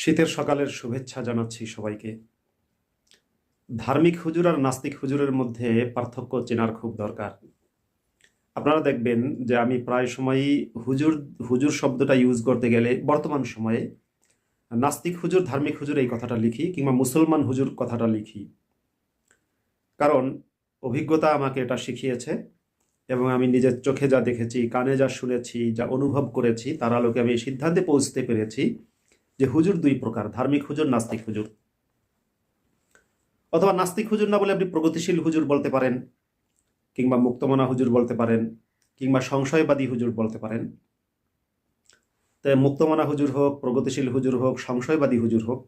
শীতের সকালের শুভেচ্ছা জানাচ্ছি সবাইকে। ধার্মিক হুজুর আর নাস্তিক হুজুরের মধ্যে পার্থক্য চেনার খুব দরকার। আপনারা দেখবেন যে আমি প্রায় সময়ই হুজুর হুজুর শব্দটা ইউজ করতে গেলে বর্তমান সময়ে নাস্তিক হুজুর, ধার্মিক হুজুর এই কথাটা লিখি কিংবা মুসলমান হুজুর কথাটা লিখি। কারণ অভিজ্ঞতা আমাকে এটা শিখিয়েছে এবং আমি নিজের চোখে যা দেখেছি, কানে যা শুনেছি, যা অনুভব করেছি, তার আলোকে আমি এই সিদ্ধান্তে পৌঁছতে পেরেছি যে হুজুর দুই প্রকার, ধার্মিক হুজুর, নাস্তিক হুজুর। অথবা নাস্তিক হুজুর না বলে আপনি প্রগতিশীল হুজুর বলতে পারেন, কিংবা মুক্তমনা হুজুর বলতে পারেন, কিংবা সংশয়বাদী হুজুর বলতে পারেন। তাই মুক্তমনা হুজুর হোক, প্রগতিশীল হুজুর হোক, সংশয়বাদী হুজুর হোক,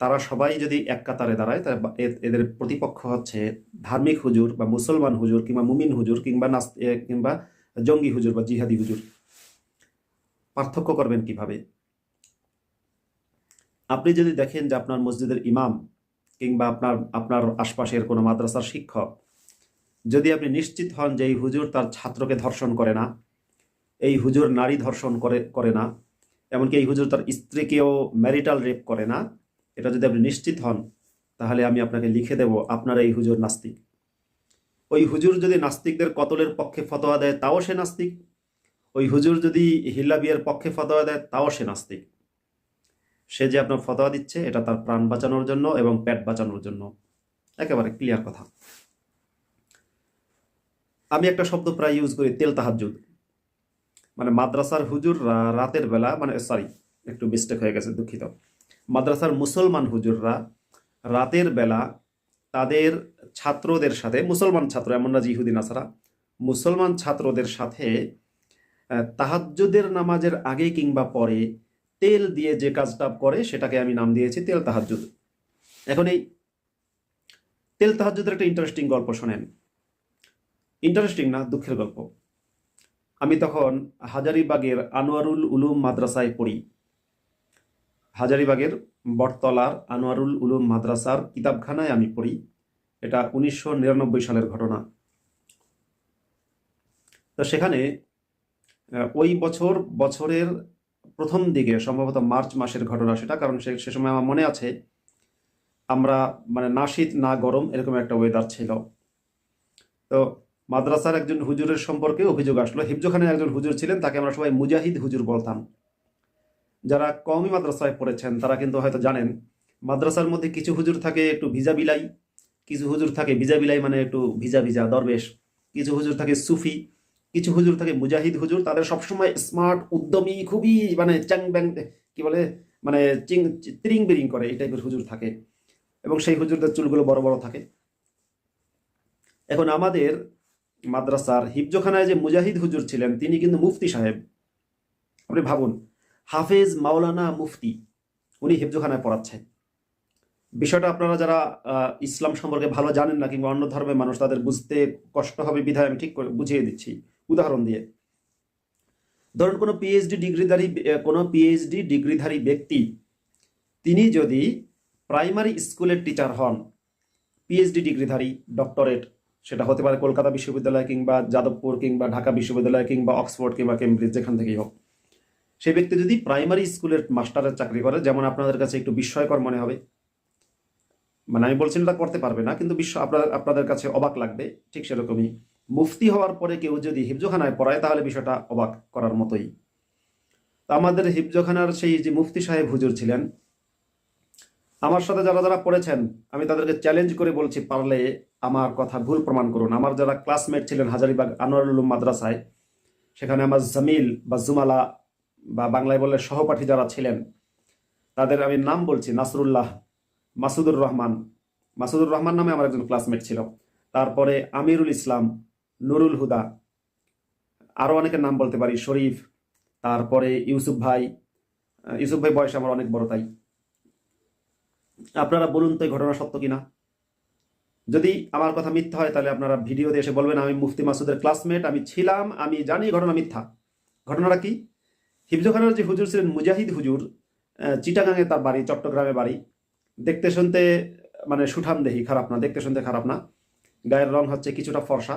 তারা সবাই যদি এক কাতারে দাঁড়ায়, তা এদের প্রতিপক্ষ হচ্ছে ধার্মিক হুজুর বা মুসলমান হুজুর, কিংবা মুমিন হুজুর, কিংবা নাস কিংবা জঙ্গি হুজুর বা জিহাদি হুজুর। পার্থক্য করবেন কীভাবে? আপনি যদি দেখেন যে আপনার মসজিদের ইমাম কিংবা আপনার আপনার আশপাশের কোনো মাদ্রাসার শিক্ষক, যদি আপনি নিশ্চিত হন যে এই হুজুর তার ছাত্রকে ধর্ষণ করে না, এই হুজুর নারী ধর্ষণ করে করে না, এমনকি এই হুজুর তার স্ত্রীকেও ম্যারিটাল রেপ করে না, এটা যদি আপনি নিশ্চিত হন, তাহলে আমি আপনাকে লিখে দেব, আপনার এই হুজুর নাস্তিক। ওই হুজুর যদি নাস্তিকদের কতলের পক্ষে ফতোয়া দেয়, তাও সে নাস্তিক। ওই হুজুর যদি হিল্লা বিয়ের পক্ষে ফতোয়া দেয়, তাও সে নাস্তিক। সে যে আপনার ফতোয়া দিচ্ছে, এটা তার প্রাণ বাঁচানোর জন্য এবং পেট বাঁচানোর জন্য। একেবারে ক্লিয়ার কথা। আমি একটা শব্দ প্রায় ইউজ করি, তেল তাহাজুদ মানে মাদ্রাসার হুজুররা রাতের বেলা মানে সরি একটু মিস্টেক হয়ে গেছে, দুঃখিত। মাদ্রাসার মুসলমান হুজুররা রাতের বেলা তাদের ছাত্রদের সাথে, মুসলমান ছাত্র, এমন না ইহুদিন আসারা মুসলমান ছাত্রদের সাথে তাহাজ্জুদের নামাজের আগে কিংবা পরে তেল দিয়ে যে কাজটা করে, সেটাকে আমি নাম দিয়েছি তেল তাহাজ্জুদ। এখন এই তেল তাহাজ্জুদের একটা ইন্টারেস্টিং গল্প শোনেন। ইন্টারেস্টিং না, দুঃখের গল্প। আমি তখন হাজারিবাগের আনোয়ারুল উলুম মাদ্রাসায় পড়ি। হাজারিবাগের বটতলার আনোয়ারুল উলুম মাদ্রাসার কিতাবখানায় আমি পড়ি। এটা উনিশশো নিরানব্বই সালের ঘটনা। তো সেখানে ওই বছর বছরের প্রথম দিকে, সম্ভবত মার্চ মাসের ঘটনা সেটা, কারণ সে সে সময় আমার মনে আছে, আমরা মানে না শীত না গরম, এরকম একটা ওয়েদার ছিল। তো মাদ্রাসার একজন হুজুরের সম্পর্কে অভিযোগ আসলো। হিফজোখানের একজন হুজুর ছিলেন, তাকে আমরা সবাই মুজাহিদ হুজুর বলতাম। যারা কমই মাদ্রাসায় পড়েছেন, তারা কিন্তু হয়তো জানেন, মাদ্রাসার মধ্যে কিছু হুজুর থাকে একটু ভিজা বিলাই, কিছু হুজুর থাকে ভিজা বিলাই মানে একটু ভিজা ভিজা দরবেশ, কিছু হুজুর থাকে সুফি কিছু হুজুর থাকে, মুজাহিদ হুজুর, তাদের সবসময় স্মার্ট উদ্যমী, খুবই মানে চ্যাং ব্যাং, কি বলে মানে চিং তিরিং বিরিং করে এই টাইপের হুজুর থাকে। এবং সেই হুজুরদের চুলগুলো বড় বড় থাকে। এখন আমাদের মাদ্রাসার হিফজোখানায় যে মুজাহিদ হুজুর ছিলেন, তিনি কিন্তু মুফতি সাহেব। আপনি ভাবুন, হাফেজ মাওলানা মুফতি, উনি হিফজোখানায় পড়াচ্ছেন বিষয়টা আপনারা যারা ইসলাম সম্পর্কে ভালো জানেন না, কিংবা অন্য ধর্মের মানুষ, তাদের বুঝতে কষ্ট হবে, বিধায় আমি ঠিক করে বুঝিয়ে দিচ্ছি। উদাহরণ দিয়ে। ধরুন কোনো পিএইচডি ডিগ্রিধারী কোনো পিএইচডি ডিগ্রিধারী ব্যক্তি, তিনি যদি প্রাইমারি স্কুলের টিচার হন পিএইচডি ডিগ্রিধারী ডক্টরেট সেটা হতে পারে কলকাতা বিশ্ববিদ্যালয় কিংবা যাদবপুর কিংবা ঢাকা বিশ্ববিদ্যালয় কিংবা অক্সফোর্ড কিংবা কেমব্রিজ, যেখান থেকেই হোক। সেই ব্যক্তি যদি প্রাইমারি স্কুলের মাস্টারের চাকরি করে, যেমন আপনাদের কাছে একটু বিস্ময়কর মনে হবে। মানে আমি বলছি না করতে পারবে না, কিন্তু বিশ্ব আপনার আপনাদের কাছে অবাক লাগবে, ঠিক সেরকমই মুফতি হওয়ার পরে কেউ যদি হিফজোখানায় পড়ায়, তাহলে বিষয়টা অবাক করার মতোই। তো আমাদের হিফজোখানার সেই যে মুফতি সাহেব হুজুর ছিলেন, আমার সাথে যারা যারা পড়েছেন, আমি তাদেরকে চ্যালেঞ্জ করে বলছি, পারলে আমার কথা ভুল প্রমাণ করুন। আমার যারা ক্লাসমেট ছিলেন হাজারিবাগ আনোয়ারুল মাদ্রাসায়, সেখানে আমার জামিল বা জুমালা বা বাংলায় বললে সহপাঠী যারা ছিলেন, তাদের আমি নাম বলছি, নাসরুল্লাহ মাসুদুর রহমান। মাসুদুর রহমান নামে আমার একজন ক্লাসমেট ছিল। তারপরে আমিরুল ইসলাম নুরুল হুদা। আরও অনেকের নাম বলতে পারি, শরীফ, তারপরে ইউসুফ ভাই। ইউসুফ ভাই বয়স আমার অনেক বড়, তাই। আপনারা বলুন তো এই ঘটনা সত্য কিনা? যদি আমার কথা মিথ্যা হয়, তাহলে আপনারা ভিডিওতে এসে বলবেন, আমি মুফতি মাসুদের ক্লাসমেট আমি ছিলাম, আমি জানি ঘটনা মিথ্যা। ঘটনাটা কি? হিফজোখানার যে হুজুর ছিলেন মুজাহিদ হুজুর চিটাগাঙে তার বাড়ি, চট্টগ্রামে বাড়ি। দেখতে শুনতে মানে সুঠাম দেহি, খারাপ না, দেখতে শুনতে খারাপ না। গায়ের রং হচ্ছে কিছুটা ফর্সা।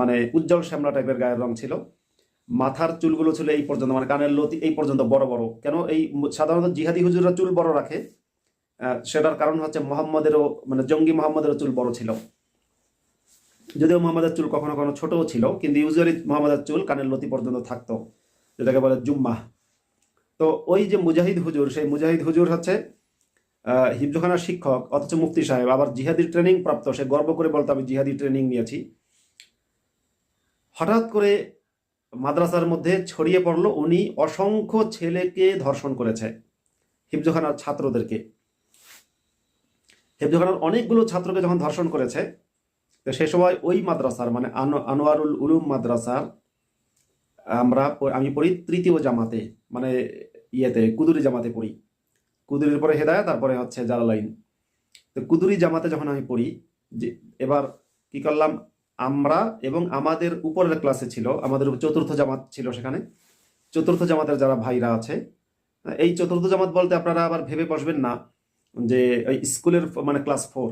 মানে উজ্জ্বল শ্যামলা টাইপের গায়ের রং ছিল। মাথার চুলগুলো ছিল এই পর্যন্ত মানে কানের লতি এই পর্যন্ত বড় বড়। কেন এই সাধারণত জিহাদি হুজুররা চুল বড় রাখে? সেটার কারণ হচ্ছে মোহাম্মদেরও মানে জঙ্গি মোহাম্মদেরও চুল বড় ছিল। যদিও মোহাম্মদের চুল কখনো কখনো ছোটও ছিল, কিন্তু ইউজুয়ালি মোহাম্মদের চুল কানের লতি পর্যন্ত থাকতো, যেটাকে বলে জুম্মা তো ওই যে মুজাহিদ হুজুর, সেই মুজাহিদ হুজুর হচ্ছে হিফজখানার শিক্ষক, অথচ মুফতি সাহেব। আবার জিহাদি ট্রেনিং প্রাপ্ত, সে গর্ব করে বলতো, আমি জিহাদি ট্রেনিং নিয়েছি। হঠাৎ করে মাদ্রাসার মধ্যে ছড়িয়ে পড়ল, উনি অসংখ্য ছেলেকে ধর্ষণ করেছে হিফজখানার ছাত্রদেরকে। হিফজখানার অনেকগুলো ছাত্রকে যখন ধর্ষণ করেছে, তো সে সময় ওই মাদ্রাসার মানে আনো- আনোয়ারুল উলুম মাদ্রাসার, আমরা আমি পড়ি তৃতীয় জামাতে মানে ইয়েতে, কুদুরি জামাতে পড়ি। কুদুরির পরে হেদায়া তারপরে হচ্ছে জালালাইন। তো কুদুরি জামাতে যখন আমি পড়ি, যে, এবার কি করলাম আমরা এবং আমাদের উপরের ক্লাসে ছিল, আমাদের চতুর্থ জামাত ছিল সেখানে। চতুর্থ জামাতের যারা ভাইরা আছে, এই চতুর্থ জামাত বলতে আপনারা আবার ভেবে বসবেন না যে স্কুলের মানে ক্লাস ফোর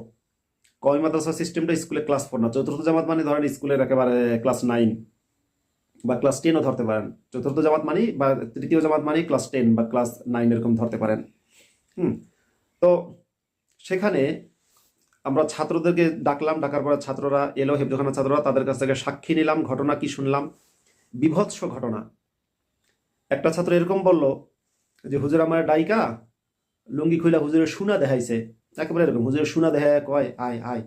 কমি মাদ্রাসা সিস্টেমটা স্কুলে ক্লাস ফোর না। চতুর্থ জামাত মানে ধরেন স্কুলের একেবারে ক্লাস নাইন বা ক্লাস টেনও ধরতে পারেন। চতুর্থ জামাত মানে বা তৃতীয় জামাত মানে ক্লাস টেন বা ক্লাস নাইন এরকম ধরতে পারেন। হুম, তো সেখানে আমরা ছাত্রদেরকে ডাকলাম, ডাকার পরে ছাত্ররা এলো হেফজখানা ছাত্ররা তাদের কাছ থেকে সাক্ষী নিলাম, ঘটনা কি শুনলাম? বিভৎস ঘটনা। একটা ছাত্র এরকম বলল যে, হুজুর আমার ডাইকা, লুঙ্গি খুইলা হুজুরের সুনা দেখাইছে। একেবারে এরকম, হুজুরের সুনা দেখায় কয়, আয় আয়।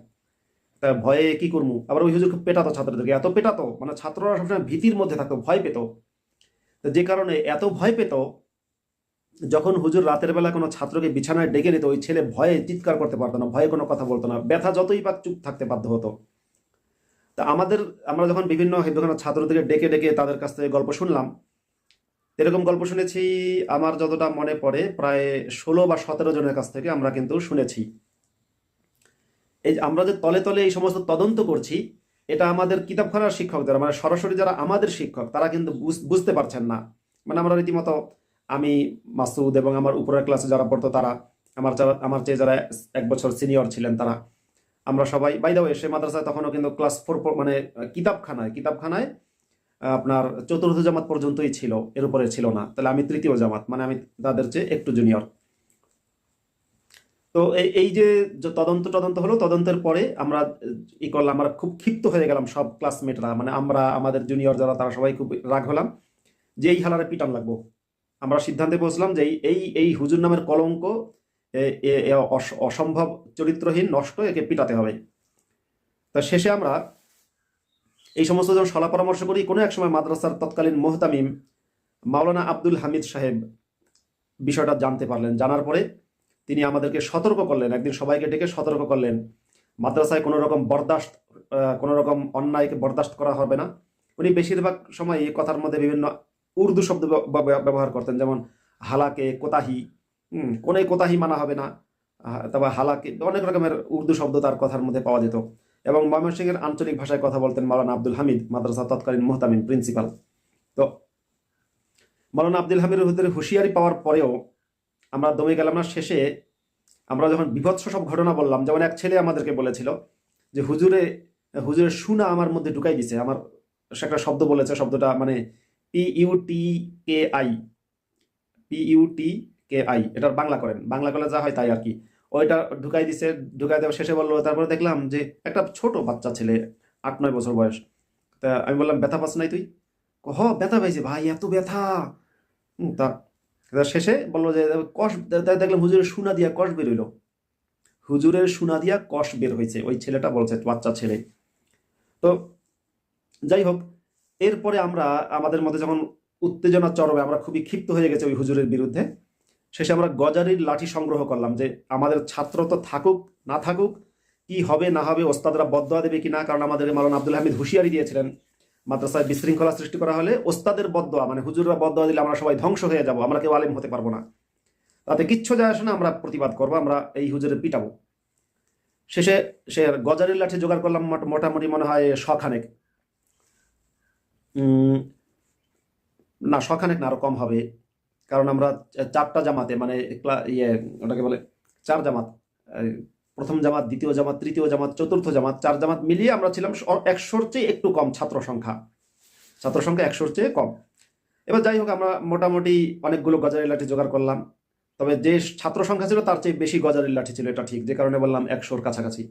তা ভয়ে কি করব আবার ওই হুজুর পেটাতো ছাত্রদেরকে, এত পেটাতো মানে ছাত্ররা সবসময় ভীতির মধ্যে থাকতো, ভয় পেত। যে কারণে এত ভয় পেত যখন হুজুর রাতের বেলা কোনো ছাত্রকে বিছানায় ডেকে নিত, ওই ছেলে ভয়ে চিৎকার করতে পারতো না, ভয়ে কোনো কথা বলতো না ব্যথা যতই পাক চুপ থাকতে বাধ্য হতো। তা আমাদের, আমরা যখন বিভিন্ন হেফজখানার ছাত্রদেরকে ডেকে ডেকে তাদের কাছ থেকে গল্প শুনলাম, এরকম গল্প শুনেছি আমার যতটা মনে পড়ে, প্রায় ষোলো বা সতেরো জনের কাছ থেকে আমরা কিন্তু শুনেছি। এই আমরা যে তলে তলে এই সমস্ত তদন্ত করছি, এটা আমাদের কিতাবখানার শিক্ষক যারা মানে সরাসরি যারা আমাদের শিক্ষক, তারা কিন্তু বুঝ- বুঝতে পারছেন না। মানে আমরা রীতিমতো আমি মাসুদ এবং আমার উপরের ক্লাসে যারা পড়তো তারা, আমার যারা, আমার চেয়ে যারা এক বছর সিনিয়র ছিলেন তারা। আমরা সবাই বাই দা সে মাদ্রাসায় তখনও কিন্তু ক্লাস ফোর মানে কিতাবখানায় কিতাবখানায় আপনার চতুর্থ জামাত পর্যন্তই ছিল, এর উপরে ছিল না। তাহলে আমি তৃতীয় জামাত মানে আমি তাদের চেয়ে একটু জুনিয়র তো এই যে তদন্ত তদন্ত হলো, তদন্তের পরে আমরা ই করলাম, আমরা খুব ক্ষিপ্ত হয়ে গেলাম সব ক্লাসমেটরা মানে আমরা, আমাদের জুনিয়র যারা, তারা সবাই খুব রাগ হলাম যে, এই হালারে পিটান লাগবো। আমরা সিদ্ধান্তে পৌঁছলাম যে এই- এই হুজুর নামের কলঙ্ক অসম্ভব চরিত্রহীন, নষ্ট, একে পিটাতে হবে। তা শেষে আমরা এই সমস্ত যখন সলা পরামর্শ করি, কোনো এক সময় মাদ্রাসার তৎকালীন মোহতামিম মাওলানা আব্দুল হামিদ সাহেব বিষয়টা জানতে পারলেন। জানার পরে তিনি আমাদেরকে সতর্ক করলেন, একদিন সবাইকে ডেকে সতর্ক করলেন, মাদ্রাসায় কোনো রকম বরদাস্ত কোনো রকম অন্যায়কে বরদাস্ত করা হবে না। উনি বেশিরভাগ সময় এই কথার মধ্যে বিভিন্ন উর্দু শব্দ ব্য- ব্য- ব্যবহার করতেন, যেমন হালাকে কোতাহি কোনে কোতাহি মানা হবে না তারপর হালাকে, অনেক রকমের উর্দু শব্দ তার কথার মধ্যে পাওয়া যেত। এবং ময়মনসিংহের আঞ্চলিক ভাষায় কথা বলতেন মাওলানা আব্দুল হামিদ, মাদ্রাসা তৎকালীন মোহতামিম প্রিন্সিপাল। তো, মাওলানা আব্দুল হামিদের ভিতরে হুঁশিয়ারি পাওয়ার পরেও আমরা দমে গেলাম না, শেষে আমরা যখন বিভৎস সব ঘটনা বললাম, যেমন এক ছেলে আমাদেরকে বলেছিল যে, হুজুরে, হুজুরের সুনা আমার মধ্যে ঢুকাই দিছে, আমার সে একটা শব্দ বলেছে, শব্দটা মানে P U T K I P U T K I এটার বাংলা করেন। বাংলা করলে যা হয় তাই আর কি। ওইটা ঢুকাই দিছে, ঢুকাই দেওয়া শেষে বলল, তারপরে দেখলাম যে একটা ছোট বাচ্চা ছেলে, আট, নয় বছর বয়স। তা আমি বললাম, ব্যথা পাস নাই তুই? হ, ব্যথা পাইছে, ভাই, এত ব্যথা! তা শেষে বলল যে, কষ দেখলাম হুজুরের সুনা দিয়া কষ বের হইল। হুজুরের সুনা দিয়া কষ বের হয়েছে ওই ছেলেটা বলছে, বাচ্চা ছেলে। তো যাই হোক এরপরে আমরা আমাদের মধ্যে যখন উত্তেজনা চরমে আমরা খুবই ক্ষিপ্ত হয়ে গেছে ওই হুজুরের বিরুদ্ধে, শেষে আমরা গজারির লাঠি সংগ্রহ করলাম যে আমাদের ছাত্র তো থাকুক, না থাকুক, কি হবে, না হবে, ওস্তাদরা বদয়া দেবে কি না, কারণ আমাদের মালানা আব্দুল হামিদ হুঁশিয়ারি দিয়েছিলেন, মাদ্রাসায় বিশৃঙ্খলা সৃষ্টি করা হলে ওস্তাদের বদয়া মানে হুজুররা বদয়া দিলে আমরা সবাই ধ্বংস হয়ে যাব, আমরা কেউ আলেম হতে পারব না। তাতে কিচ্ছু যায় আসে না, আমরা প্রতিবাদ করব, আমরা এই হুজুরের পিটাবো। শেষে সে গজারের লাঠি জোগাড় করলাম মোট- মোটামুটি মনে হয় শখানেক। না, শখানেক না, আরও কম হবে। কারণ আমরা চারটা জামাতে মানে ইয়ে ওটাকে বলে চার জামাত প্রথম জামাত, দ্বিতীয় জামাত, তৃতীয় জামাত, চতুর্থ জামাত, চার জামাত মিলিয়ে আমরা ছিলাম একশোর চেয়ে একটু কম ছাত্র সংখ্যা। ছাত্র সংখ্যা একশোর চেয়ে কম। এবার যাই হোক, আমরা মোটামুটি অনেকগুলো গজারি লাঠি জোগাড় করলাম। তবে যে ছাত্র সংখ্যা ছিল, তার চেয়ে বেশি গজারি লাঠি ছিল, এটা ঠিক। যে কারণে বললাম একশোর কাছাকাছি।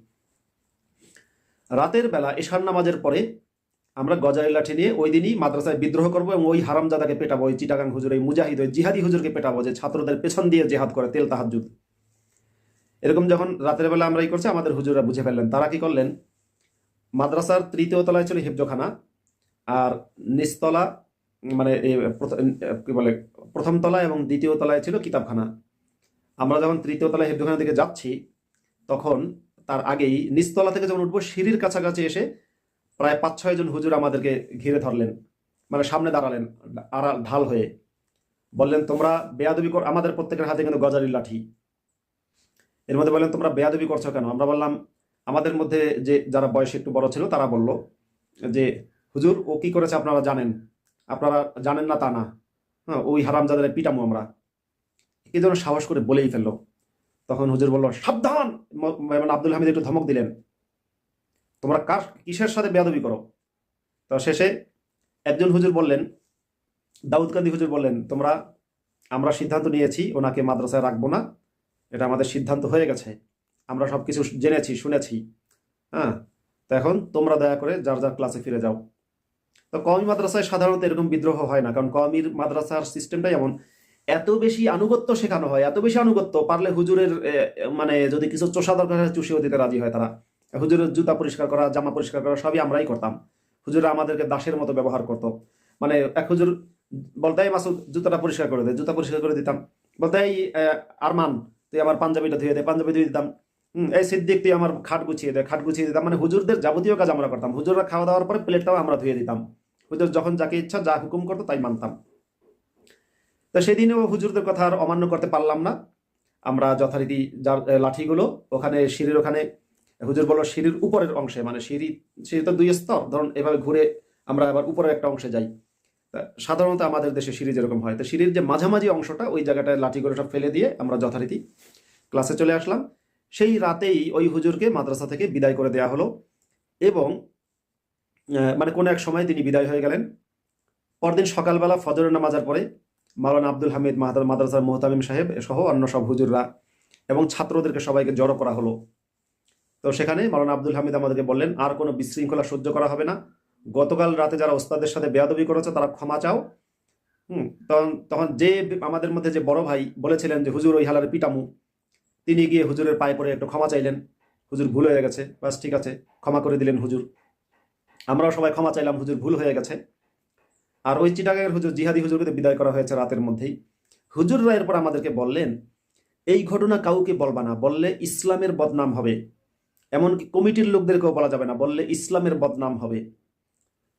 রাতের বেলা এশার নামাজের পরে আমরা গজারি লাঠি নিয়ে ওই দিনই মাদ্রাসায় বিদ্রোহ করব এবং ওই হারামজাদাকে পেটাবো, ওই চিটাগাং হুজুর এই মুজাহিদ, ওই জিহাদি হুজুরকে পেটাবো যে ছাত্রদের পেছন দিয়ে জেহাদ করে, তেল তাহাজুদ এরকম যখন রাতের বেলা আমরা এই করছি, আমাদের হুজুররা বুঝে ফেললেন। তারা কি করলেন? মাদ্রাসার তৃতীয় তলায় ছিল হিফজখানা, আর নিচতলা মানে কি বলে, প্রথম তলা এবং দ্বিতীয় তলায় ছিল কিতাবখানা। আমরা যখন তৃতীয় তলায় হিফজখানা দিকে যাচ্ছি, তখন তার আগেই নিচতলা থেকে যখন উঠবো, সিঁড়ির কাছাকাছি এসে প্রায় পাঁচ, ছয় জন হুজুর আমাদেরকে ঘিরে ধরলেন মানে সামনে দাঁড়ালেন, আড়াল, ঢাল হয়ে। বললেন, তোমরা বেয়াদবি কর, আমাদের প্রত্যেকের হাতে কিন্তু গজারির লাঠি। এর মধ্যে বললেন, তোমরা বেয়াদবি করছ কেন? আমরা বললাম, আমাদের মধ্যে যে, যারা বয়সে একটু বড় ছিল, তারা বলল যে, হুজুর, ও কি করেছে আপনারা জানেন? আপনারা জানেন না তা না। হ্যাঁ ওই হারাম যাদের পিটামো আমরা। কি যেন সাহস করে বলেই ফেলল। তখন হুজুর বলল, সাবধান! মানে আব্দুল হামিদ একটু ধমক দিলেন। তোমরা কার কিসের সাথে বেয়াদবি করো? তো শেষে একজন হুজুর বললেন, দাউদ কান্দি হুজুর বললেন, তোমরা, আমরা সিদ্ধান্ত নিয়েছি, ওনাকে মাদ্রাসায় রাখব না। এটা আমাদের সিদ্ধান্ত হয়ে গেছে। আমরা সব কিছু জেনেছি, শুনেছি। হ্যাঁ তো এখন তোমরা দয়া করে যার যার ক্লাসে ফিরে যাও। তো কওমি মাদ্রাসায় সাধারণত এরকম বিদ্রোহ হয় না, কারণ কওমির মাদ্রাসার সিস্টেমটাই এমন। এত বেশি আনুগত্য শেখানো হয়, এত বেশি আনুগত্য, পারলে হুজুরের মানে যদি কিছু চোষা দরকার চুষিও দিতে রাজি হয় তারা। হুজুরের জুতা পরিষ্কার করা জামা পরিষ্কার করা সবই আমরাই করতাম। হুজুরা আমাদেরকে দাসের মতো ব্যবহার করতো। মানে এক হুজুর বলতে "এই মাসুদ জুতাটা পরিষ্কার করে দে। জুতা পরিষ্কার করে দিতাম। বলতে "এই, আহ, আরমান তুই আমার পাঞ্জাবিটা ধুয়ে দে পাঞ্জাবি ধুয়ে দিতাম। এই সিদ্দিক তুই আমার খাট গুছিয়ে দে খাট গুছিয়ে দিতাম। মানে হুজুরদের যাবতীয় কাজ আমরা করতাম। হুজুররা খাওয়া দাওয়ার পরে প্লেটটাও আমরা ধুয়ে দিতাম। হুজুর যখন যাকে ইচ্ছা যা হুকুম করতো তাই মানতাম। তো সেদিনও হুজুরদের কথা আর অমান্য করতে পারলাম না। আমরা যথারীতি যার লাঠিগুলো ওখানে সিঁড়ির ওখানে হুজুর বলল, সিঁড়ির উপরের অংশে মানে সিঁড়ি সিঁড়ি তো দুই স্তর, ধরুন এভাবে ঘুরে আমরা আবার উপরের একটা অংশে যাই। সাধারণত আমাদের দেশে সিঁড়ি যেরকম হয়, তো সিঁড়ির যে মাঝামাঝি অংশটা, ওই জায়গাটায় লাঠি করে সব ফেলে দিয়ে আমরা যথারীতি ক্লাসে চলে আসলাম। সেই রাতেই ওই হুজুরকে মাদ্রাসা থেকে বিদায় করে দেয়া হলো এবং মানে কোনো এক সময় তিনি বিদায় হয়ে গেলেন। পরদিন সকালবেলা ফজরের নামাজার পরে মাওলানা আব্দুল হামিদ মাহাদার মাদ্রাসার মোহতামিম সাহেব সহ অন্য সব হুজুররা এবং ছাত্রদেরকে সবাইকে জড়ো করা হলো। তো সেখানে মাওলানা আব্দুল হামিদ আমাদেরকে বললেন, আর কোনো বিশৃঙ্খলা সহ্য করা হবে না। গতকাল রাতে যারা ওস্তাদের সাথে বেয়াদবি করেছে, তারা ক্ষমা চাও। হুম, তখন তখন যে আমাদের মধ্যে যে বড় ভাই বলেছিলেন যে, হুজুর, ওই হালার পিটামু তিনি গিয়ে হুজুরের পায়ে পড়ে একটু ক্ষমা চাইলেন। হুজুর, ভুল হয়ে গেছে। বাস, ঠিক আছে, ক্ষমা করে দিলেন হুজুর। আমরাও সবাই ক্ষমা চাইলাম, হুজুর, ভুল হয়ে গেছে। আর ওই চিটাগাঁয়ের হুজুর, জিহাদি হুজুরকে বিদায় করা হয়েছে রাতের মধ্যেই। হুজুররা এরপর আমাদেরকে বললেন, এই ঘটনা কাউকে বলবা না, বললে ইসলামের বদনাম হবে। এমনকি কমিটির লোকদেরকেও বলা যাবে না, বললে ইসলামের বদনাম হবে।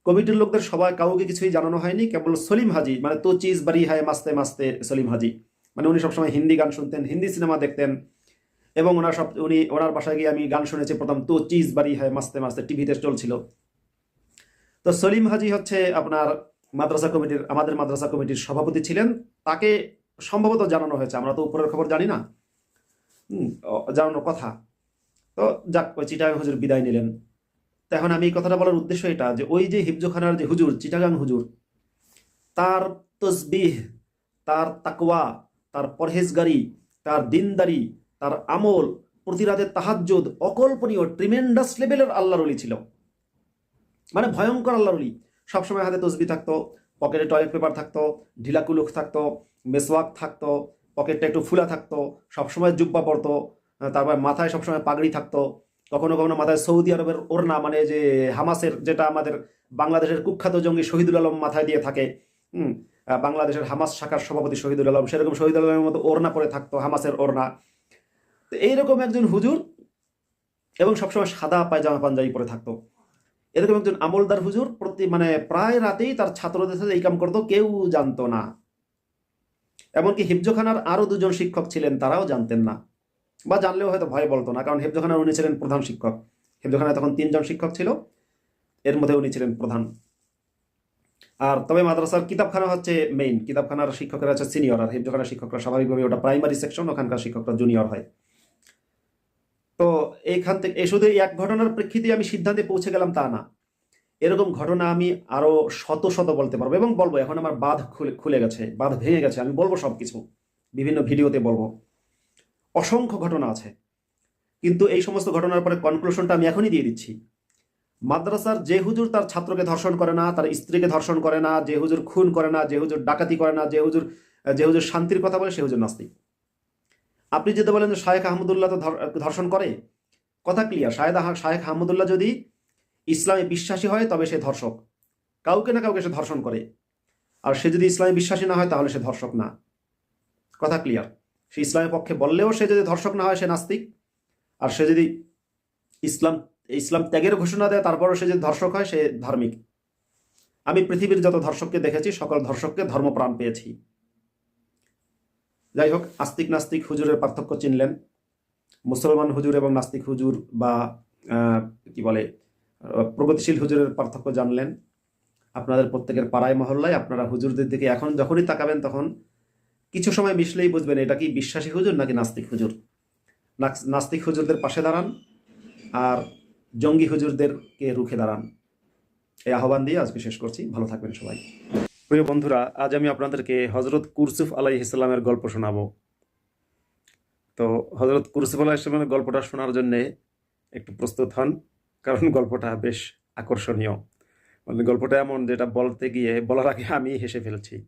কমিটির লোকদের সবাই কাউকে কিছুই জানানো হয়নি, কেবল সলিম হাজি মানে তো চিজ বাড়ি হায় মাস্তে মাস্তে সলিম হাজি। মানে উনি সবসময় হিন্দি গান শুনতেন, হিন্দি সিনেমা দেখতেন, এবং ওনার সব, উনি ওনার বাসায় গিয়ে আমি গান শুনেছি, প্রথম তো চিজ বাড়ি হয় মাস্তে মাস্তে টিভিতে চলছিল। তো সলিম হাজি হচ্ছে আপনার মাদ্রাসা কমিটির, আমাদের মাদ্রাসা কমিটির সভাপতি ছিলেন। তাকে সম্ভবত জানানো হয়েছে, আমরা তো উপরের খবর জানি না। জানানোর কথা। তো যাক ওই চিটাগাং হুজুর বিদায় নিলেন। এখন আমি এই কথাটা বলার উদ্দেশ্য এটা যে ওই যে হিফজোখানার যে হুজুর চিটাগাং হুজুর তার তসবিহ তার তাকওয়া তার পরহেজগারি তার দিনদারি তার আমল প্রতি রাতে তাহাজ্জুদ অকল্পনীয় ট্রিমেন্ডাস লেভেলের আল্লাহর অলি ছিল। মানে ভয়ঙ্কর আল্লাহর অলি সবসময় হাতে তসবি থাকতো পকেটে টয়লেট পেপার থাকতো ঢিলাকুলুক থাকতো মেসওয়াক থাকতো পকেটটা একটু ফুলা থাকতো সবসময় জুব্বা আহ, তারপর মাথায় সবসময় পাগড়ি থাকতো। কখনো কখনো মাথায় সৌদি আরবের ওড়না মানে যে হামাসের, যেটা আমাদের বাংলাদেশের কুখ্যাত জঙ্গি শহীদুল আলম মাথায় দিয়ে থাকে বাংলাদেশের হামাস শাখার সভাপতি শহীদুল আলম, সেরকম শহীদুল আলমের মতো ওরনা পরে থাকতো, হামাসের ওড়না। তো এইরকম একজন হুজুর এবং সবসময় সাদা পায়জামা পাঞ্জাবি পরে থাকতো। এরকম একজন আমলদার হুজুর প্রতি মানে প্রায় রাতেই তার ছাত্রদের সাথে এই কাম করতো, কেউ জানতো না। এমনকি হিফজোখানার আরও দুজন শিক্ষক ছিলেন, তারাও জানতেন না। বা জানলেও হয়তো ভয় বলতো না। কারণ হেফজোখানার উনি ছিলেন প্রধান শিক্ষক। হেফজোখানায় তখন তিনজন শিক্ষক ছিল। এর মধ্যে উনি ছিলেন প্রধান। আর তবে মাদ্রাসার কিতাবখানা হচ্ছে মেইন কিতাবখানার শিক্ষকেরা হচ্ছে সিনিয়র আর হেফজোখানার শিক্ষকরা স্বাভাবিকভাবে ওটা প্রাইমারি সেকশন ওখানকার শিক্ষকরা জুনিয়র হয়। তো এইখান থেকে শুধু এক ঘটনার প্রেক্ষিতে আমি সিদ্ধান্তে পৌঁছে গেলাম তা না। এরকম ঘটনা আমি আরও শত শত বলতে পারব এবং বলব। এখন আমার বাঁধ খুলে খুলে গেছে, বাঁধ ভেঙে গেছে। আমি বলব সব কিছু বিভিন্ন ভিডিওতে বলব। অসংখ্য ঘটনা আছে। কিন্তু এই সমস্ত ঘটনার পরে কনক্লুশনটা আমি এখনই দিয়ে দিচ্ছি। মাদ্রাসার যে হুজুর তার ছাত্রকে ধর্ষণ করে না, তার স্ত্রীকে ধর্ষণ করে না, যে হুজুর খুন করে না, যে হুজুর ডাকাতি করে না, যে হুজুর যে হুজুর শান্তির কথা বলে, সে হুজুর নাস্তিক। আপনি যদি বলেন যে শায়েখ আহমদুল্লাহ তো ধর- ধর্ষণ করে, কথা ক্লিয়ার আহ- শায়েখ আহমদুল্লাহ যদি ইসলামে বিশ্বাসী হয়, তবে সে ধর্ষক। কাউকে না কাউকে সে ধর্ষণ করে। আর সে যদি ইসলামে বিশ্বাসী না হয়, তাহলে সে ধর্ষক না। কথা ক্লিয়ার সে ইসলামের পক্ষে বললেও সে যদি ধর্ষক না হয়, সে নাস্তিক। আর সে যদি ইসলাম ইসলাম ত্যাগের ঘোষণা দেয়, তারপরও সে যদি ধর্ষক হয়, সে ধার্মিক। আমি পৃথিবীর যত ধর্ষককে দেখেছি, সকল ধর্ষককে ধর্মপ্রাণ পেয়েছি। যাই হোক, আস্তিক নাস্তিক হুজুরের পার্থক্য চিনলেন। মুসলমান হুজুর এবং নাস্তিক হুজুর বা কি বলে, প্রগতিশীল হুজুরের পার্থক্য জানলেন। আপনাদের প্রত্যেকের পাড়ায়, মহল্লায় আপনারা হুজুরদের দিকে এখন যখনই তাকাবেন, তখন কিছু সময় মিশলেই বুঝবেন এটা কি বিশ্বাসী হুজুর নাকি নাস্তিক হুজুর। নাস- নাস্তিক হুজুরদের পাশে দাঁড়ান আর জঙ্গি হুজুরদেরকে রুখে দাঁড়ান। এই আহ্বান দিয়ে আজকে শেষ করছি। ভালো থাকবেন সবাই। প্রিয় বন্ধুরা, আজ আমি আপনাদেরকে হজরত কুরসুফ আলাই ইসলামের গল্প শোনাবো। তো হজরত কুরসুফ আলাহ ইসলামের গল্পটা শোনার জন্যে একটু প্রস্তুত হন, কারণ গল্পটা বেশ আকর্ষণীয়। মানে গল্পটা এমন, যেটা বলতে গিয়ে বলার আগে আমি হেসে ফেলছি।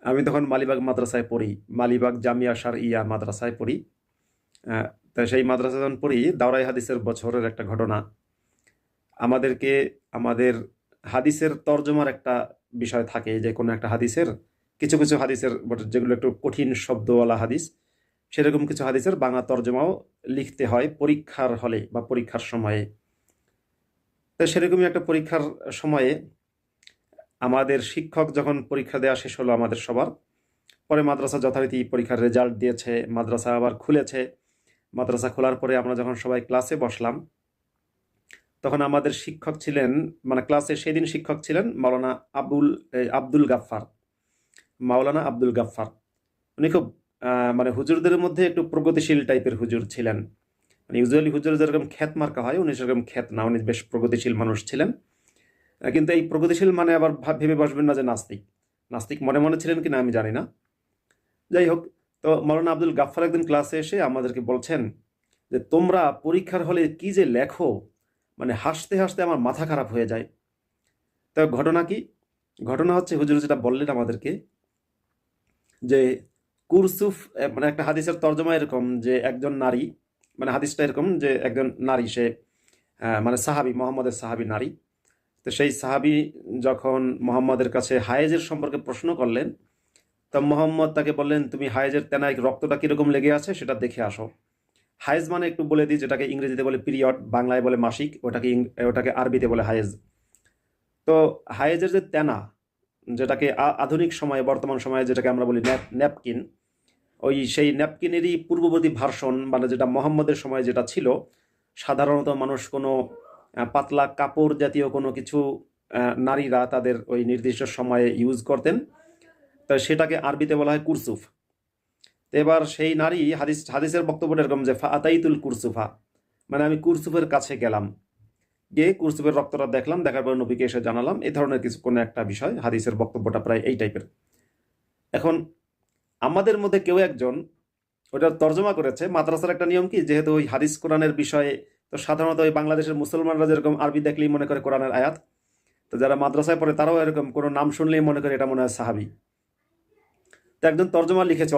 আমি তখন মালিবাগ মাদ্রাসায় পড়ি। মালিবাগ জামিয়া সার ইয়া মাদ্রাসায় পড়ি। আহ, তা সেই মাদ্রাসা যখন পড়ি দাওরাই হাদিসের বছরের একটা ঘটনা। আমাদেরকে আমাদের হাদিসের তর্জমার একটা বিষয় থাকে যে কোনো একটা হাদিসের কিছু কিছু হাদিসের যেগুলো একটু কঠিন শব্দওয়ালা হাদিস সেরকম কিছু হাদিসের বাংলা তর্জমাও লিখতে হয় পরীক্ষার হলে বা পরীক্ষার সময়ে। তো সেরকমই একটা পরীক্ষার সময়ে আমাদের শিক্ষক যখন পরীক্ষা দেওয়া শেষ হলো আমাদের সবার, পরে মাদ্রাসা যথারীতি পরীক্ষার রেজাল্ট দিয়েছে, মাদ্রাসা আবার খুলেছে। মাদ্রাসা খোলার পরে আমরা যখন সবাই ক্লাসে বসলাম, তখন আমাদের শিক্ষক ছিলেন মানে ক্লাসে সেদিন শিক্ষক ছিলেন মাওলানা আবুল আব্দুল গাফফার। মাওলানা আব্দুল গাফফার। উনি খুব মানে হুজুরদের মধ্যে একটু প্রগতিশীল টাইপের হুজুর ছিলেন। মানে ইউজুয়ালি হুজুর যেরকম খ্যাত মার্কা হয়, উনি সেরকম খ্যাত না, উনি বেশ প্রগতিশীল মানুষ ছিলেন। কিন্তু এই প্রগতিশীল মানে আবার ভাব- বসবেন না যে নাস্তিক। নাস্তিক মনে মনে ছিলেন কিনা আমি জানি না। যাই হোক, তো মাওলানা আব্দুল গাফফার একদিন ক্লাসে এসে আমাদেরকে বলছেন যে, তোমরা পরীক্ষার হলে কি যে লেখো মানে হাসতে হাসতে আমার মাথা খারাপ হয়ে যায়। তো ঘটনা কি? ঘটনা হচ্ছে, হুজুর যেটা বললেন আমাদেরকে, যে কুরসুফ মানে একটা হাদিসের তর্জমা এরকম যে একজন নারী মানে হাদিসটা এরকম যে একজন নারী সে মানে সাহাবি, মোহাম্মদের সাহাবি নারী তো সেই সাহাবি যখন মোহাম্মদের কাছে হায়েজের সম্পর্কে প্রশ্ন করলেন, তো মোহাম্মদ তাকে বললেন, তুমি হায়েজের তেনায় রক্তটা কীরকম লেগে আছে সেটা দেখে আসো। হায়েজ মানে একটু বলে দিই, যেটাকে ইংরেজিতে বলে পিরিয়ড, বাংলায় বলে মাসিক, ওটাকে ওটাকে আরবিতে বলে হায়েজ। তো হায়েজের যে তেনা, যেটাকে আধুনিক সময়ে, বর্তমান সময়ে যেটাকে আমরা বলি ন্যাপ ন্যাপকিন, ওই সেই ন্যাপকিনেরই পূর্ববর্তী ভার্সন মানে যেটা মোহাম্মদের সময় যেটা ছিল, সাধারণত মানুষ কোনো পাতলা কাপড় জাতীয় কোনো কিছু নারীরা তাদের ওই নির্দিষ্ট সময়ে ইউজ করতেন। তো সেটাকে আরবিতে বলা হয় কুরসুফ। তো এবার সেই নারী হাদিস, হাদিসের বক্তব্যটা এরকম যে ফা আতাইতুল কুরসুফা মানে আমি কুরসুফের কাছে গেলাম। গিয়ে কুরসুফের রক্তটা দেখলাম, দেখার পর নবীকে এসে জানালাম, এ ধরনের কিছু কোনো একটা বিষয়, হাদিসের বক্তব্যটা প্রায় এই টাইপের এখন আমাদের মধ্যে কেউ একজন ওটা তর্জমা করেছে, মাদ্রাসার একটা নিয়ম কি, যেহেতু ওই হাদিস কোরআনের বিষয়ে তো সাধারণত ওই বাংলাদেশের মুসলমানরা যেরকম আরবি দেখলেই মনে করে কোরআনের আয়াত, তো যারা মাদ্রাসায় পড়ে তারাও এরকম কোনো নাম শুনলেই মনে করে এটা মনে হয় সাহাবি। তো একজন তর্জমা লিখেছে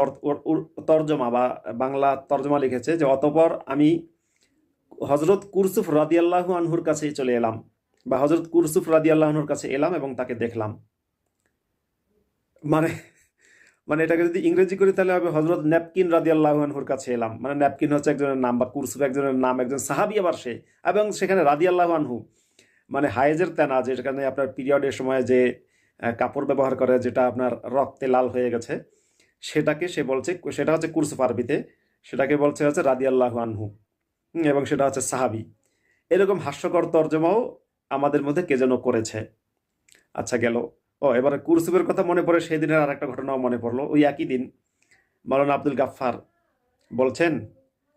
তর্জমা বা বাংলা তর্জমা লিখেছে যে, অতপর আমি হজরত কুরসুফ রাদিয়াল্লাহু আনহুর কাছে চলে এলাম বা হজরত কুরসুফ রাদিয়াল্লাহু আনহুর কাছে এলাম এবং তাকে দেখলাম। মানে মানে এটাকে যদি ইংরেজি করি তাহলে হবে হজরত ন্যাপকিন রাদিয়াল্লাহু আনহুর কাছে এলাম। মানে ন্যাপকিন হচ্ছে একজনের নাম বা কুরসুফ একজনের নাম একজন সাহাবি আবার সে। এবং সেখানে রাদিয়াল্লাহু আনহু মানে হায়েজের তেনা যেখানে আপনার পিরিয়ডের সময় যে কাপড় ব্যবহার করে যেটা আপনার রক্তে লাল হয়ে গেছে সেটাকে সে বলছে সেটা হচ্ছে কুরসুফ আরবিতে সেটাকে বলছে হচ্ছে আনহু। হুম, এবং সেটা হচ্ছে সাহাবি। এরকম হাস্যকর তর্জমাও আমাদের মধ্যে কে যেন করেছে। আচ্ছা গেল। ও, এবার কুরসুফের কথা মনে পড়ে সেই দিনের আর একটা ঘটনাও মনে পড়ল। ওই একই দিন মাওলানা আব্দুল গাফফার বলছেন,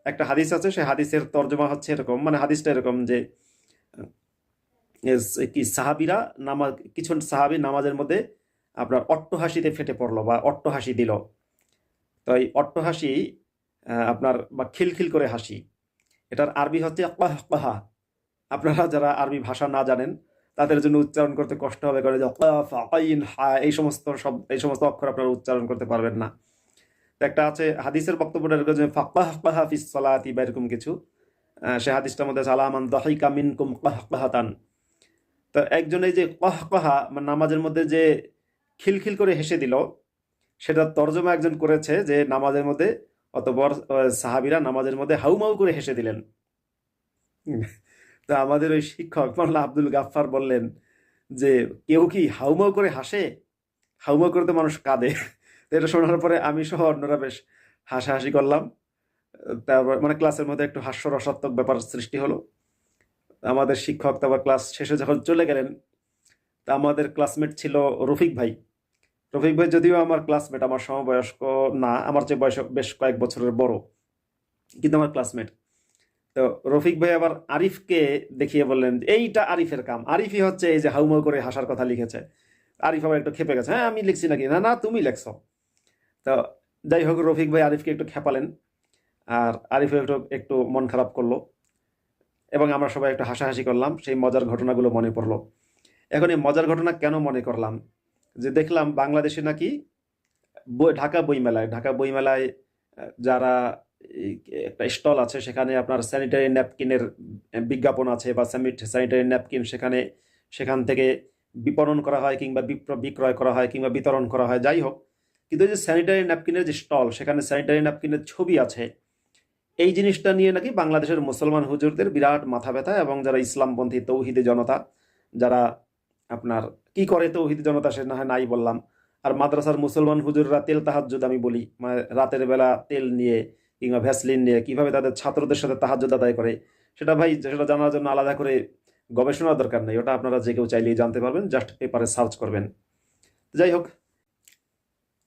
একটা হাদিস আছে সে হাদিসের তর্জমা হচ্ছে এরকম মানে হাদিসটা এরকম যে কি সাহাবিরা নামাজ, কিছু সাহাবি নামাজের মধ্যে আপনার অট্টহাসিতে ফেটে পড়ল বা অট্টহাসি দিল। তো এই অট্টহাসি আপনার বা খিলখিল করে হাসি। এটার আরবি হচ্ছে আপনারা যারা আরবি ভাষা না জানেন তাদের জন্য উচ্চারণ করতে কষ্ট হবে করে যে কাফ, হা এই সমস্ত সব এই সমস্ত অক্ষর আপনারা উচ্চারণ করতে পারবেন না। একটা আছে হাদিসের বক্তব্যটা এরকম যে ফিস বা এরকম কিছু। সে হাদিসটার মধ্যে সালামান দাহিকা মিনকুম কাহ কাহাতান। তো একজন এই যে কহ কহা মানে নামাজের মধ্যে যে খিলখিল করে হেসে দিল সেটা তর্জমা একজন করেছে যে নামাজের মধ্যে অতবর সাহাবিরা নামাজের মধ্যে হাউমাউ করে হেসে দিলেন। তা আমাদের ওই শিক্ষক মোল্লা আব্দুল গাফফার বললেন যে, কেউ কি হাউমাউ করে হাসে? হাউমাউ করে তো মানুষ কাঁদে। এটা শোনার পরে আমি সহ অন্যরা বেশ হাসাহাসি করলাম। তারপর মানে ক্লাসের মধ্যে একটু হাস্যরসাত্মক ব্যাপার সৃষ্টি হলো। আমাদের শিক্ষক তারপর ক্লাস শেষে যখন চলে গেলেন, তা আমাদের ক্লাসমেট ছিল রফিক ভাই। রফিক ভাই যদিও আমার ক্লাসমেট, আমার সমবয়স্ক না, আমার চেয়ে বয়স বেশ কয়েক বছরের বড়। কিন্তু আমার ক্লাসমেট। তো রফিক ভাই আবার আরিফকে দেখিয়ে বললেন, এইটা আরিফের কাম। আরিফই হচ্ছে এই যে হাউমাউ করে হাসার কথা লিখেছে। আরিফ আবার একটু খেপে গেছে। হ্যাঁ আমি লিখছি নাকি? না না, তুমি লেখছ। তো যাই হোক, রফিক ভাই আরিফকে একটু খেপালেন আর আরিফ একটু একটু মন খারাপ করল এবং আমরা সবাই একটু হাসাহাসি করলাম। সেই মজার ঘটনাগুলো মনে পড়ল। এখন এই মজার ঘটনা কেন মনে করলাম? যে দেখলাম বাংলাদেশে নাকি ঢাকা বইমেলায় ঢাকা বইমেলায় যারা একটা স্টল আছে, সেখানে আপনার স্যানিটারি ন্যাপকিনের বিজ্ঞাপন আছে বা স্যানিটারি ন্যাপকিন সেখানে, সেখান থেকে বিপণন করা হয় কিংবা বিক্রয় করা হয় কিংবা বিতরণ করা হয়, যাই হোক। কিন্তু যে স্যানিটারি ন্যাপকিনের যে স্টল, সেখানে স্যানিটারি ন্যাপকিনের ছবি আছে। এই জিনিসটা নিয়ে নাকি বাংলাদেশের মুসলমান হুজুরদের বিরাট মাথা ব্যথা এবং যারা ইসলামপন্থী তৌহিদে জনতা, যারা আপনার কি করে তৌহিদে জনতা সে না হয় নাই বললাম। আর মাদ্রাসার মুসলমান হুজুররা তেল তাহাজ্জুদ আমি বলি মানে রাতের বেলা তেল নিয়ে কিংবা ভ্যাসলিন নিয়ে কীভাবে তাদের ছাত্রদের সাথে তাহাজ্জুদ আদায় করে, সেটা ভাই, সেটা জানার জন্য আলাদা করে গবেষণার দরকার নেই। ওটা আপনারা যে কেউ চাইলেই জানতে পারবেন জাস্ট পেপারে সার্চ করবেন। যাই হোক,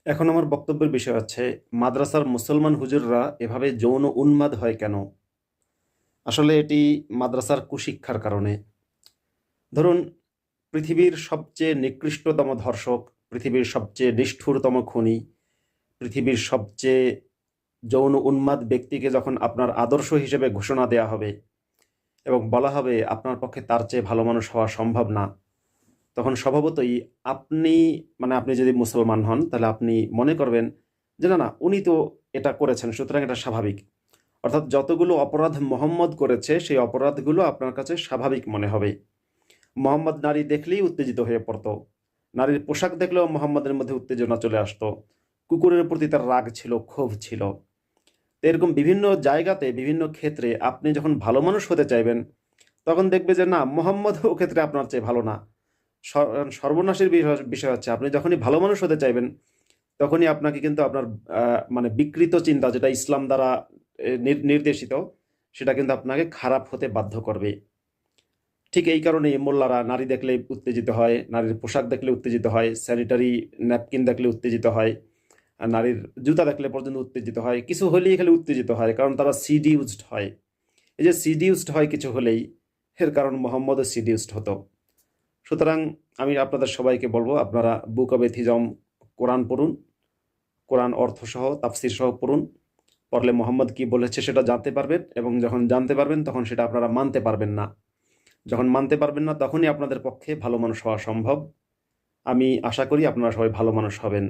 এখন আমার বক্তব্যের বিষয় হচ্ছে, মাদ্রাসার মুসলমান হুজুররা এভাবে যৌন উন্মাদ হয় কেন? আসলে এটি মাদ্রাসার কুশিক্ষার কারণে। ধরুন, পৃথিবীর সবচেয়ে নিকৃষ্টতম ধর্ষক, পৃথিবীর সবচেয়ে নিষ্ঠুরতম খুনি, পৃথিবীর সবচেয়ে যৌন উন্মাদ ব্যক্তিকে যখন আপনার আদর্শ হিসেবে ঘোষণা দেয়া হবে এবং বলা হবে আপনার পক্ষে তার চেয়ে ভালো মানুষ হওয়া সম্ভব না, তখন স্বভাবতই আপনি মানে আপনি যদি মুসলমান হন, তাহলে আপনি মনে করবেন যে না না, উনি তো এটা করেছেন, সুতরাং এটা স্বাভাবিক। অর্থাৎ যতগুলো অপরাধ মোহাম্মদ করেছে, সেই অপরাধগুলো আপনার কাছে স্বাভাবিক মনে হবে। মোহাম্মদ নারী দেখলেই উত্তেজিত হয়ে পড়তো। নারীর পোশাক দেখলেও মোহাম্মদের মধ্যে উত্তেজনা চলে আসতো। কুকুরের প্রতি তার রাগ ছিল, ক্ষোভ ছিল। এরকম বিভিন্ন জায়গাতে, বিভিন্ন ক্ষেত্রে আপনি যখন ভালো মানুষ হতে চাইবেন, তখন দেখবে যে না মোহাম্মদ ও ক্ষেত্রে আপনার চেয়ে ভালো না। সর্বনাশের বিষয় হচ্ছে আপনি যখনই ভালো মানুষ হতে চাইবেন, তখনই আপনাকে কিন্তু আপনার মানে বিকৃত চিন্তা যেটা ইসলাম দ্বারা নির্দেশিত, সেটা কিন্তু আপনাকে খারাপ হতে বাধ্য করবে। ঠিক এই কারণেই মোল্লারা নারী দেখলে উত্তেজিত হয়, নারীর পোশাক দেখলে উত্তেজিত হয়, স্যানিটারি ন্যাপকিন দেখলে উত্তেজিত হয়। আর নারীর জুতা দেখলে পর্যন্ত উত্তেজিত হয়, কিছু হলেই খালি উত্তেজিত হয়, কারণ তারা সিডিউসড হয়। এই যে সিডিউসড হয় কিছু হলেই, এর কারণ মোহাম্মদও সিডিউসড হতো। সুতরাং আমি আপনাদের সবাইকে বলব, আপনারা বুক অব এথিজম কোরআন পড়ুন, কোরআন অর্থসহ তাফসির সহ পড়ুন, পড়লে মোহাম্মদ কি বলেছে সেটা জানতে পারবেন এবং যখন জানতে পারবেন তখন সেটা আপনারা মানতে পারবেন না। যখন মানতে পারবেন না তখনই আপনাদের পক্ষে ভালো মানুষ হওয়া সম্ভব। আমি আশা করি আপনারা সবাই ভালো মানুষ হবেন।